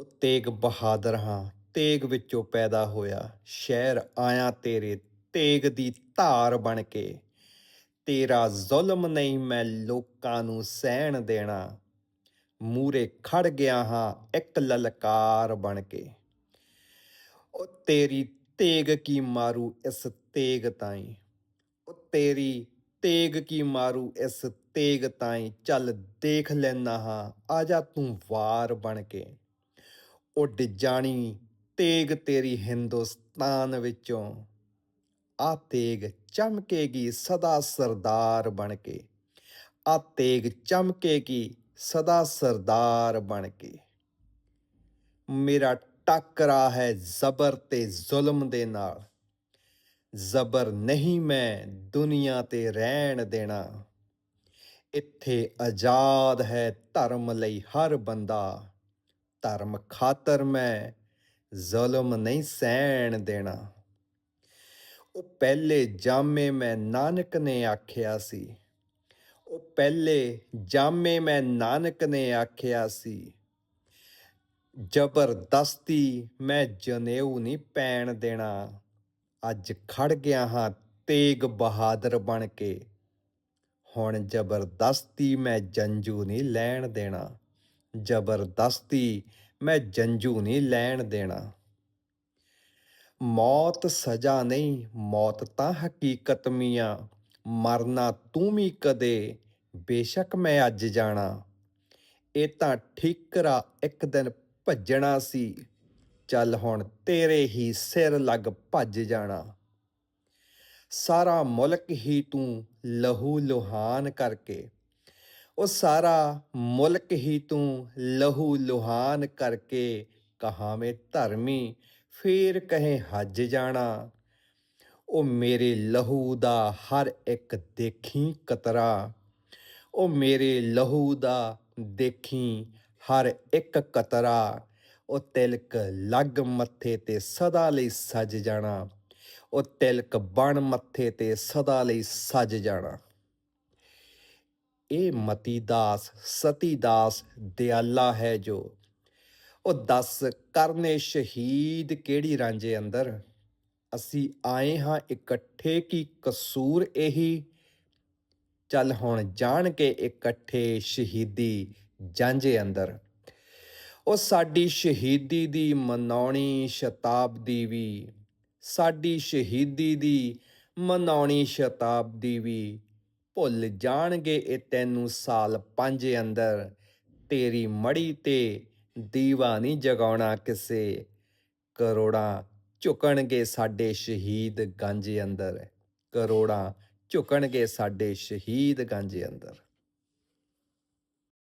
ਉਹ ਤੇਗ ਬਹਾਦਰ ਹਾਂ, ਤੇਗ ਵਿੱਚੋਂ ਪੈਦਾ ਹੋਇਆ ਸ਼ਹਿਰ ਆਇਆ ਤੇਰੇ, ਤੇਗ ਦੀ ਧਾਰ ਬਣ ਕੇ। ਤੇਰਾ ਜ਼ੁਲਮ ਨਹੀਂ ਮੈਂ ਲੋਕਾਂ ਨੂੰ ਸਹਿਣ ਦੇਣਾ। ਮੂਰੇ ਖੜ ਗਿਆ ਹਾਂ ਇੱਕ ਲਲਕਾਰ ਬਣ ਕੇ। ਉਹ ਤੇਰੀ ਤੇਗ ਕੀ ਮਾਰੂ ਇਸ ਤੇਗ ਤਾਈ? ਉਹ ਤੇਰੀ ਤੇਗ ਕੀ ਮਾਰੂ ਇਸ ਤੇਗ ਤਾਈ? ਚੱਲ ਦੇਖ ਲੈਨਾ ਹਾਂ, ਆ ਜਾ ਤੂੰ ਵਾਰ ਬਣ ਕੇ। ਉੱਡ ਜਾਣੀ, ਤੇਗ ਤੇਰੀ ਹਿੰਦੁਸਤਾਨ ਵਿੱਚੋਂ। ਆ ਤੇਗ ਚਮਕੇਗੀ ਸਦਾ ਸਰਦਾਰ ਬਣ ਕੇ। ਆ ਤੇਗ ਚਮਕੇਗੀ ਸਦਾ ਸਰਦਾਰ ਬਣ ਕੇ। ਮੇਰਾ ਟੱਕਰਾ ਹੈ ਜ਼ਬਰ ਤੇ ਜ਼ੁਲਮ ਦੇ ਨਾਲ। ਜ਼ਬਰ ਨਹੀਂ ਮੈਂ ਦੁਨੀਆ ਤੇ ਰਹਿਣ ਦੇਣਾ। ਇੱਥੇ ਆਜ਼ਾਦ ਹੈ ਧਰਮ ਲਈ ਹਰ ਬੰਦਾ। ਧਰਮ ਖਾਤਰ ਮੈਂ ਜ਼ੁਲਮ ਨਹੀਂ ਸਹਿਣ ਦੇਣਾ। ਉਹ ਪਹਿਲੇ ਜਾਮੇ ਮੈਂ ਨਾਨਕ ਨੇ ਆਖਿਆ ਸੀ। ਉਹ ਪਹਿਲੇ ਜਾਮੇ ਮੈਂ ਨਾਨਕ ਨੇ ਆਖਿਆ ਸੀ। ਜ਼ਬਰਦਸਤੀ ਮੈਂ ਜਨੇਊ ਨਹੀਂ ਪੈਣ ਦੇਣਾ। ਅੱਜ ਖੜ ਗਿਆ ਹਾਂ ਤੇਗ ਬਹਾਦਰ ਬਣ ਕੇ। ਹੁਣ ਜ਼ਬਰਦਸਤੀ ਮੈਂ ਜੰਜੂ ਨਹੀਂ ਲੈਣ ਦੇਣਾ। ਜ਼ਬਰਦਸਤੀ ਮੈਂ ਜੰਜੂ ਨਹੀਂ ਲੈਣ ਦੇਣਾ। ਮੌਤ ਸਜ਼ਾ ਨਹੀਂ, ਮੌਤ ਤਾਂ ਹਕੀਕਤ ਮੀਆਂ। ਮਰਨਾ ਤੂੰ ਵੀ ਕਦੇ, ਬੇਸ਼ੱਕ ਮੈਂ ਅੱਜ ਜਾਣਾ। ਇਹ ਤਾਂ ਠੀਕਰਾ ਇੱਕ ਦਿਨ ਭੱਜਣਾ ਸੀ। ਚੱਲ ਹੁਣ ਤੇਰੇ ਹੀ ਸਿਰ ਲੱਗ ਭੱਜ ਜਾਣਾ। ਸਾਰਾ ਮੁਲਕ ਹੀ ਤੂੰ ਲਹੂ ਲੁਹਾਨ ਕਰਕੇ। ਉਹ ਸਾਰਾ ਮੁਲਕ ਹੀ ਤੂੰ ਲਹੂ ਲੁਹਾਨ ਕਰਕੇ ਕਹਾਵੇਂ ਧਰਮੀ, ਫੇਰ ਕਹੇ ਹੱਜ ਜਾਣਾ। ਉਹ ਮੇਰੇ ਲਹੂ ਦਾ ਹਰ ਇੱਕ ਦੇਖੀ ਕਤਰਾ, ਉਹ ਮੇਰੇ ਲਹੂ ਦਾ ਦੇਖੀ ਹਰ ਇੱਕ ਕਤਰਾ, ਉਹ ਤਿਲਕ ਲੱਗ ਮੱਥੇ ਤੇ ਸਦਾ ਲਈ ਸਜ ਜਾਣਾ, ਉਹ ਤਿਲਕ ਬਣ ਮੱਥੇ ਤੇ ਸਦਾ ਲਈ ਸਜ ਜਾਣਾ। ਇਹ ਮਤੀ ਦਾਸ, ਸਤੀ ਦਾਸ, ਦਿਆਲਾ ਹੈ ਜੋ। ਉਹ ਦੱਸ, ਕਰਨੇ ਸ਼ਹੀਦ ਕਿਹੜੀ ਰਾਂਝੇ ਅੰਦਰ? ਅਸੀਂ ਆਏ ਹਾਂ ਇਕੱਠੇ ਕੀ ਕਸੂਰ ਇਹੀ? ਚੱਲ ਹੁਣ ਜਾਣ ਕੇ ਇਕੱਠੇ ਸ਼ਹੀਦੀ ਜਾਂਝੇ ਅੰਦਰ। ਉਹ ਸਾਡੀ ਸ਼ਹੀਦੀ ਦੀ ਮਨਾਉਣੀ ਸ਼ਤਾਬਦੀ ਵੀ। ਸਾਡੀ ਸ਼ਹੀਦੀ ਦੀ ਮਨਾਉਣੀ ਸ਼ਤਾਬਦੀ ਵੀ। ਭੁੱਲ ਜਾਣਗੇ ਇਹ ਤੈਨੂੰ ਸਾਲ ਪੰਜ ਅੰਦਰ। ਤੇਰੀ ਮੜੀ ਤੇ ਦੀਵਾ ਨਹੀਂ ਜਗਾਉਣਾ ਕਿਸੇ? ਕਰੋੜਾਂ ਝੁਕਣਗੇ ਸਾਡੇ ਸ਼ਹੀਦ ਗੰਜ ਅੰਦਰ। ਕਰੋੜਾਂ ਝੁਕਣਗੇ ਸਾਡੇ ਸ਼ਹੀਦ ਗੰਜ ਅੰਦਰ।